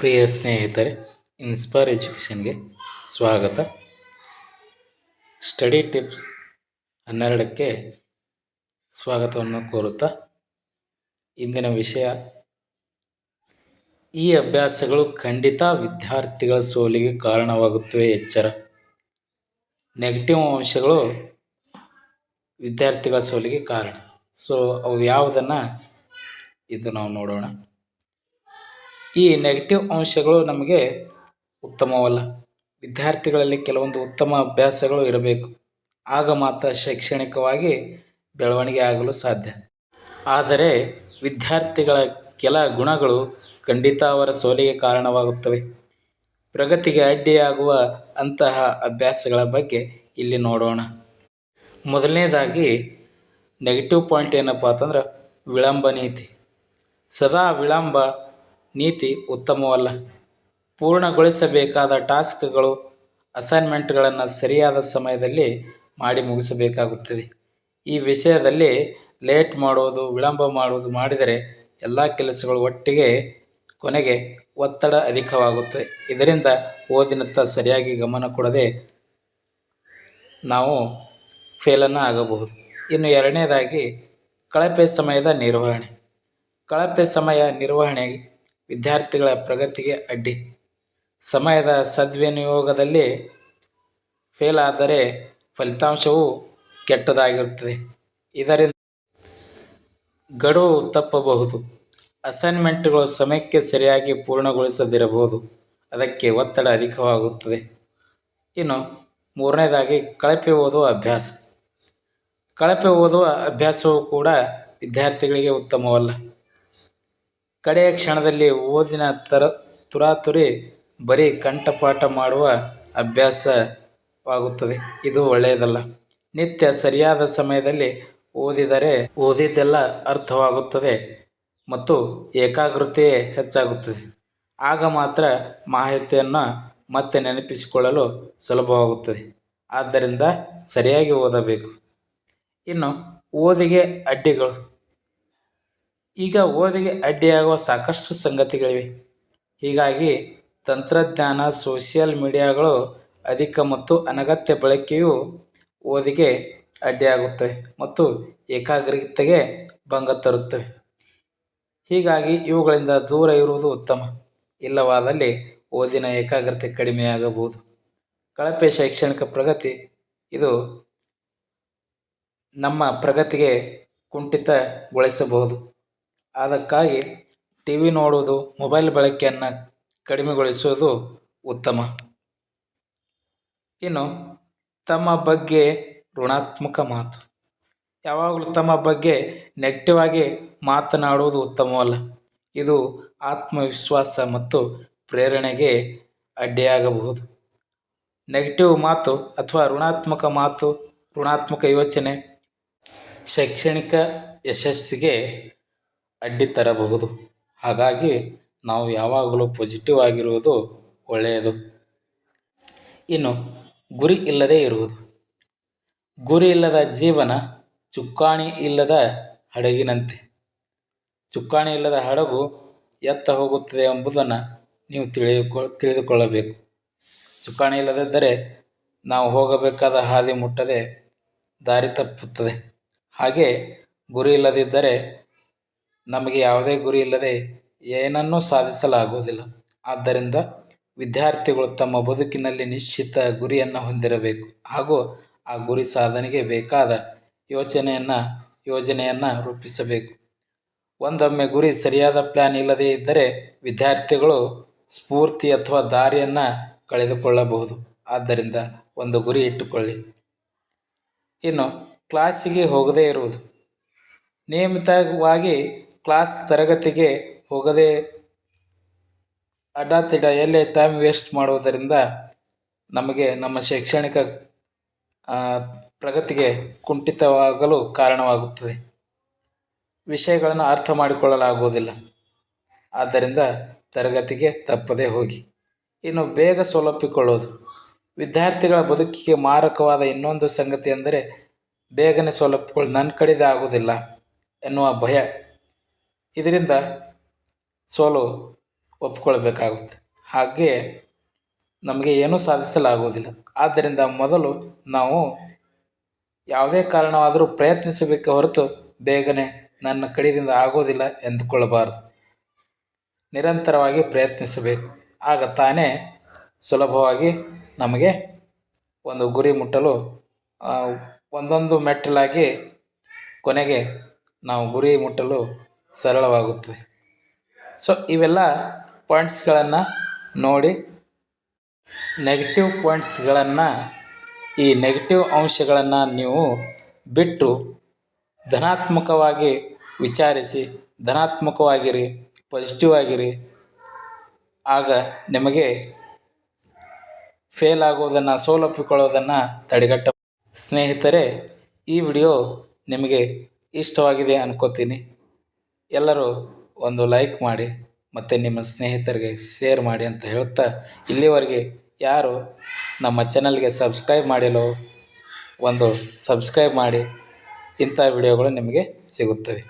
ಪ್ರಿಯ ಸ್ನೇಹಿತರೆ ಇನ್ಸ್ಪೈರ್ ಎಜುಕೇಷನ್ಗೆ ಸ್ವಾಗತ. Study tips ಹನ್ನೆರಡಕ್ಕೆ ಸ್ವಾಗತವನ್ನು ಕೋರುತ್ತಾ ಇಂದಿನ ವಿಷಯ, ಈ ಅಭ್ಯಾಸಗಳು ಖಂಡಿತ ವಿದ್ಯಾರ್ಥಿಗಳ ಸೋಲಿಗೆ ಕಾರಣವಾಗುತ್ತವೆ ಎಚ್ಚರ. ನೆಗೆಟಿವ್ ಅಂಶಗಳು ವಿದ್ಯಾರ್ಥಿಗಳ ಸೋಲಿಗೆ ಕಾರಣ. ಸೊ ಅವು ಯಾವುದನ್ನು, ಇದು ನಾವು ನೋಡೋಣ. ಈ ನೆಗೆಟಿವ್ ಅಂಶಗಳು ನಮಗೆ ಉತ್ತಮವಲ್ಲ. ವಿದ್ಯಾರ್ಥಿಗಳಲ್ಲಿ ಕೆಲವೊಂದು ಉತ್ತಮ ಅಭ್ಯಾಸಗಳು ಇರಬೇಕು. ಆಗ ಮಾತ್ರ ಶೈಕ್ಷಣಿಕವಾಗಿ ಬೆಳವಣಿಗೆ ಆಗಲು ಸಾಧ್ಯ. ಆದರೆ ವಿದ್ಯಾರ್ಥಿಗಳ ಕೆಲ ಗುಣಗಳು ಖಂಡಿತ ಅವರ ಸೋಲಿಗೆ ಕಾರಣವಾಗುತ್ತವೆ. ಪ್ರಗತಿಗೆ ಅಡ್ಡಿಯಾಗುವ ಅಂತಹ ಅಭ್ಯಾಸಗಳ ಬಗ್ಗೆ ಇಲ್ಲಿ ನೋಡೋಣ. ಮೊದಲನೇದಾಗಿ ನೆಗೆಟಿವ್ ಪಾಯಿಂಟ್ ಏನಪ್ಪ ಅಂತಂದ್ರೆ ವಿಳಂಬ ನೀತಿ. ಸದಾ ವಿಳಂಬ ನೀತಿ ಉತ್ತಮವಲ್ಲ. ಪೂರ್ಣಗೊಳಿಸಬೇಕಾದ ಟಾಸ್ಕ್ಗಳು, ಅಸೈನ್ಮೆಂಟ್ಗಳನ್ನು ಸರಿಯಾದ ಸಮಯದಲ್ಲಿ ಮಾಡಿ ಮುಗಿಸಬೇಕಾಗುತ್ತದೆ. ಈ ವಿಷಯದಲ್ಲಿ ಲೇಟ್ ಮಾಡುವುದು, ವಿಳಂಬ ಮಾಡುವುದು ಮಾಡಿದರೆ ಎಲ್ಲ ಕೆಲಸಗಳು ಒಟ್ಟಿಗೆ ಕೊನೆಗೆ ಒತ್ತಡ ಅಧಿಕವಾಗುತ್ತದೆ. ಇದರಿಂದ ಓದಿನತ್ತ ಸರಿಯಾಗಿ ಗಮನ ಕೊಡದೆ ನಾವು ಫೇಲನ್ನು ಆಗಬಹುದು. ಇನ್ನು ಎರಡನೇದಾಗಿ ಕಳಪೆ ಸಮಯದ ನಿರ್ವಹಣೆ. ಕಳಪೆ ಸಮಯ ನಿರ್ವಹಣೆ ವಿದ್ಯಾರ್ಥಿಗಳ ಪ್ರಗತಿಗೆ ಅಡ್ಡಿ. ಸಮಯದ ಸದ್ವಿನಿಯೋಗದಲ್ಲಿ ಫೇಲ್ ಆದರೆ ಫಲಿತಾಂಶವು ಕೆಟ್ಟದಾಗಿರುತ್ತದೆ. ಇದರಿಂದ ಗಡುವು ತಪ್ಪಬಹುದು. ಅಸೈನ್ಮೆಂಟ್ಗಳು ಸಮಯಕ್ಕೆ ಸರಿಯಾಗಿ ಪೂರ್ಣಗೊಳಿಸದಿರಬಹುದು. ಅದಕ್ಕೆ ಒತ್ತಡ ಅಧಿಕವಾಗುತ್ತದೆ. ಇನ್ನು ಮೂರನೇದಾಗಿ ಕಳಪೆ ಓದುವ ಅಭ್ಯಾಸ. ಕಳಪೆ ಓದುವ ಅಭ್ಯಾಸವು ಕೂಡ ವಿದ್ಯಾರ್ಥಿಗಳಿಗೆ ಉತ್ತಮವಲ್ಲ. ಕಡೆಯ ಕ್ಷಣದಲ್ಲಿ ಓದಿನ ತರ ತುರಾತುರಿ ಬರೀ ಕಂಠಪಾಠ ಮಾಡುವ ಅಭ್ಯಾಸವಾಗುತ್ತದೆ. ಇದು ಒಳ್ಳೆಯದಲ್ಲ. ನಿತ್ಯ ಸರಿಯಾದ ಸಮಯದಲ್ಲಿ ಓದಿದರೆ ಓದಿದ್ದೆಲ್ಲ ಅರ್ಥವಾಗುತ್ತದೆ ಮತ್ತು ಏಕಾಗ್ರತೆಯೇ ಹೆಚ್ಚಾಗುತ್ತದೆ. ಆಗ ಮಾತ್ರ ಮಾಹಿತಿಯನ್ನು ಮತ್ತೆ ನೆನಪಿಸಿಕೊಳ್ಳಲು ಸುಲಭವಾಗುತ್ತದೆ. ಆದ್ದರಿಂದ ಸರಿಯಾಗಿ ಓದಬೇಕು. ಇನ್ನು ಓದಿಗೆ ಅಡ್ಡಿಗಳು. ಈಗ ಓದಿಗೆ ಅಡ್ಡಿಯಾಗುವ ಸಾಕಷ್ಟು ಸಂಗತಿಗಳಿವೆ. ಹೀಗಾಗಿ ತಂತ್ರಜ್ಞಾನ, ಸೋಷಿಯಲ್ ಮೀಡಿಯಾಗಳು ಅಧಿಕ ಮತ್ತು ಅನಗತ್ಯ ಬಳಕೆಯು ಓದಿಗೆ ಅಡ್ಡಿಯಾಗುತ್ತವೆ ಮತ್ತು ಏಕಾಗ್ರತೆಗೆ ಭಂಗ ತರುತ್ತವೆ. ಹೀಗಾಗಿ ಇವುಗಳಿಂದ ದೂರ ಇರುವುದು ಉತ್ತಮ. ಇಲ್ಲವಾದಲ್ಲಿ ಓದಿನ ಏಕಾಗ್ರತೆ ಕಡಿಮೆಯಾಗಬಹುದು. ಕಳಪೆ ಶೈಕ್ಷಣಿಕ ಪ್ರಗತಿ, ಇದು ನಮ್ಮ ಪ್ರಗತಿಗೆ ಕುಂಠಿತಗೊಳಿಸಬಹುದು. ಅದಕ್ಕಾಗಿ ಟಿ ವಿ ನೋಡುವುದು ಮೊಬೈಲ್ ಬಳಕೆಯನ್ನು ಕಡಿಮೆಗೊಳಿಸುವುದು ಉತ್ತಮ. ಇನ್ನು, ತಮ್ಮ ಬಗ್ಗೆ ಋಣಾತ್ಮಕ ಮಾತು. ಯಾವಾಗಲೂ ತಮ್ಮ ಬಗ್ಗೆ ನೆಗೆಟಿವ್ ಆಗಿ ಮಾತನಾಡುವುದು ಉತ್ತಮವಲ್ಲ. ಇದು ಆತ್ಮವಿಶ್ವಾಸ ಮತ್ತು ಪ್ರೇರಣೆಗೆ ಅಡ್ಡಿಯಾಗಬಹುದು. ನೆಗೆಟಿವ್ ಮಾತು ಅಥವಾ ಋಣಾತ್ಮಕ ಮಾತು, ಋಣಾತ್ಮಕ ಯೋಚನೆ, ಶೈಕ್ಷಣಿಕ ಯಶಸ್ಸಿಗೆ ಅಡ್ಡಿ ತರಬಹುದು. ಹಾಗಾಗಿ ನಾವು ಯಾವಾಗಲೂ ಪಾಸಿಟಿವ್ ಆಗಿರುವುದು ಒಳ್ಳೆಯದು. ಇನ್ನು, ಗುರಿ ಇಲ್ಲದೆ ಇರುವುದು. ಗುರಿ ಇಲ್ಲದ ಜೀವನ ಚುಕ್ಕಾಣಿ ಇಲ್ಲದ ಹಡಗಿನಂತೆ. ಚುಕ್ಕಾಣಿ ಇಲ್ಲದ ಹಡಗು ಎತ್ತ ಹೋಗುತ್ತದೆ ಎಂಬುದನ್ನು ನೀವು ತಿಳಿದುಕೊ ತಿಳಿದುಕೊಳ್ಳಬೇಕು. ಚುಕ್ಕಾಣಿ ಇಲ್ಲದಿದ್ದರೆ ನಾವು ಹೋಗಬೇಕಾದ ಹಾದಿ ಮುಟ್ಟದೆ ದಾರಿ ತಪ್ಪುತ್ತದೆ. ಹಾಗೆ ಗುರಿ ಇಲ್ಲದಿದ್ದರೆ ನಮಗೆ ಯಾವುದೇ ಗುರಿ ಇಲ್ಲದೆ ಏನನ್ನೂ ಸಾಧಿಸಲಾಗುವುದಿಲ್ಲ. ಆದ್ದರಿಂದ ವಿದ್ಯಾರ್ಥಿಗಳು ತಮ್ಮ ಬದುಕಿನಲ್ಲಿ ನಿಶ್ಚಿತ ಗುರಿಯನ್ನು ಹೊಂದಿರಬೇಕು. ಹಾಗೂ ಆ ಗುರಿ ಸಾಧನೆಗೆ ಬೇಕಾದ ಯೋಚನೆಯನ್ನು, ಯೋಜನೆಯನ್ನು ರೂಪಿಸಬೇಕು. ಒಂದೊಮ್ಮೆ ಗುರಿ ಸರಿಯಾದ ಪ್ಲ್ಯಾನ್ ಇಲ್ಲದೇ ಇದ್ದರೆ ವಿದ್ಯಾರ್ಥಿಗಳು ಸ್ಫೂರ್ತಿ ಅಥವಾ ದಾರಿಯನ್ನು ಕಳೆದುಕೊಳ್ಳಬಹುದು. ಆದ್ದರಿಂದ ಒಂದು ಗುರಿ ಇಟ್ಟುಕೊಳ್ಳಿ. ಇನ್ನು ಕ್ಲಾಸಿಗೆ ಹೋಗದೇ ಇರುವುದು. ನಿಯಮಿತವಾಗಿ ಕ್ಲಾಸ್ ತರಗತಿಗೆ ಹೋಗದೆ ಎಲ್ಲೇ ಟೈಮ್ ವೇಸ್ಟ್ ಮಾಡುವುದರಿಂದ ನಮಗೆ ನಮ್ಮ ಶೈಕ್ಷಣಿಕ ಪ್ರಗತಿಗೆ ಕುಂಠಿತವಾಗಲು ಕಾರಣವಾಗುತ್ತದೆ. ವಿಷಯಗಳನ್ನು ಅರ್ಥ ಮಾಡಿಕೊಳ್ಳಲಾಗುವುದಿಲ್ಲ. ಆದ್ದರಿಂದ ತರಗತಿಗೆ ತಪ್ಪದೇ ಹೋಗಿ. ಇನ್ನು ಬೇಗ ಸೋಲೊಪ್ಪಿಕೊಳ್ಳೋದು ವಿದ್ಯಾರ್ಥಿಗಳ ಬದುಕಿಗೆ ಮಾರಕವಾದ ಇನ್ನೊಂದು ಸಂಗತಿ ಅಂದರೆ ಬೇಗನೆ ಸೌಲಭ್ಯಗಳು ನನ್ನ ಕಡೆದೇ ಆಗುವುದಿಲ್ಲ ಎನ್ನುವ ಭಯ ಇದರಿಂದ ಸೋಲು ಒಪ್ಪಿಕೊಳ್ಬೇಕಾಗುತ್ತೆ ಹಾಗೆ ನಮಗೆ ಏನೂ ಸಾಧಿಸಲಾಗುವುದಿಲ್ಲ. ಆದ್ದರಿಂದ ಮೊದಲು ನಾವು ಯಾವುದೇ ಕಾರಣವಾದರೂ ಪ್ರಯತ್ನಿಸಬೇಕೆ ಹೊರತು ಬೇಗನೆ ನನ್ನ ಕಡೆಯಿಂದ ಆಗೋದಿಲ್ಲ ಎಂದುಕೊಳ್ಳಬಾರದು. ನಿರಂತರವಾಗಿ ಪ್ರಯತ್ನಿಸಬೇಕು. ಆಗ ತಾನೇ ಸುಲಭವಾಗಿ ನಮಗೆ ಒಂದು ಗುರಿ ಮುಟ್ಟಲು ಒಂದೊಂದು ಮೆಟ್ಟಲಾಗಿ ಕೊನೆಗೆ ನಾವು ಗುರಿ ಮುಟ್ಟಲು ಸರಳವಾಗುತ್ತದೆ. ಸೊ ಇವೆಲ್ಲ ಪಾಯಿಂಟ್ಸ್ಗಳನ್ನು ನೋಡಿ ನೆಗೆಟಿವ್ ಪಾಯಿಂಟ್ಸ್ಗಳನ್ನು ಈ ನೆಗೆಟಿವ್ ಅಂಶಗಳನ್ನು ನೀವು ಬಿಟ್ಟು ಧನಾತ್ಮಕವಾಗಿ ವಿಚಾರಿಸಿ, ಧನಾತ್ಮಕವಾಗಿರಿ ಪಾಸಿಟಿವ್ ಆಗಿರಿ, ಆಗ ನಿಮಗೆ ಫೇಲ್ ಆಗೋದನ್ನು ಸೋಲೊಪ್ಪಿಕೊಳ್ಳೋದನ್ನು ತಡೆಗಟ್ಟ ಸ್ನೇಹಿತರೆ, ಈ ವಿಡಿಯೋ ನಿಮಗೆ ಇಷ್ಟವಾಗಿದೆ ಅನ್ಕೋತೀನಿ. ಎಲ್ಲರೂ ಒಂದು ಲೈಕ್ ಮಾಡಿ ಮತ್ತು ನಿಮ್ಮ ಸ್ನೇಹಿತರಿಗೆ ಶೇರ್ ಮಾಡಿ ಅಂತ ಹೇಳ್ತಾ ಇಲ್ಲಿವರೆಗೆ ಯಾರು ನಮ್ಮ ಚಾನಲ್ಗೆ ಸಬ್ಸ್ಕ್ರೈಬ್ ಮಾಡಿಲ್ಲೋ ಒಂದು ಸಬ್ಸ್ಕ್ರೈಬ್ ಮಾಡಿ ಇಂಥ ವಿಡಿಯೋಗಳು ನಿಮಗೆ ಸಿಗುತ್ತವೆ.